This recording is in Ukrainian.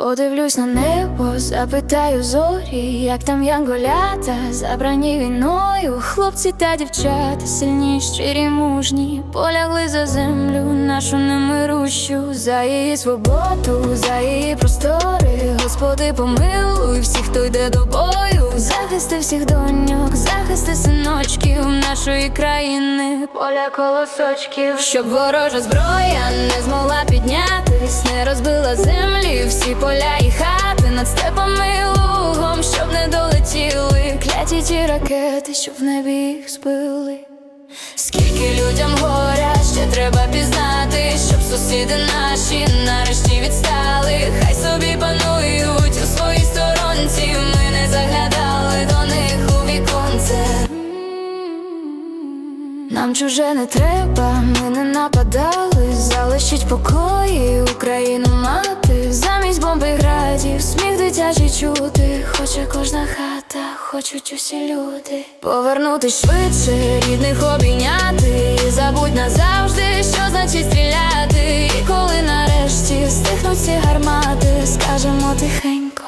Подивлюсь на небо, запитаю зорі, як там янголята, забрані війною, хлопці та дівчата, сильні, щирі, мужні, полягли за землю, нашу немирущу, за її свободу, за її простори. Господи, помилуй всіх, хто йде до бою, захисти всіх доньок, захисти синочків нашої країни, поля колосочків, щоб ворожа зброя не змогла піднятись, не розбила землі, всі поля і хати над степами і лугом, щоб не долетіли кляті ті ракети, щоб в небі їх збили. Скільки людям горя ще треба пізнати, щоб сусіди наші нарешті відстали, хай собі панують у своїй сторонці. Ми не заглядали до них у віконце. Нам чуже не треба, ми не нападали, залишіть покої, Україну дитячий чути, хоче кожна хата, хочуть усі люди. Повернутись швидше, рідних обійняти, забудь назавжди, що значить стріляти. І коли нарешті стихнуть ці гармати, скажемо тихенько.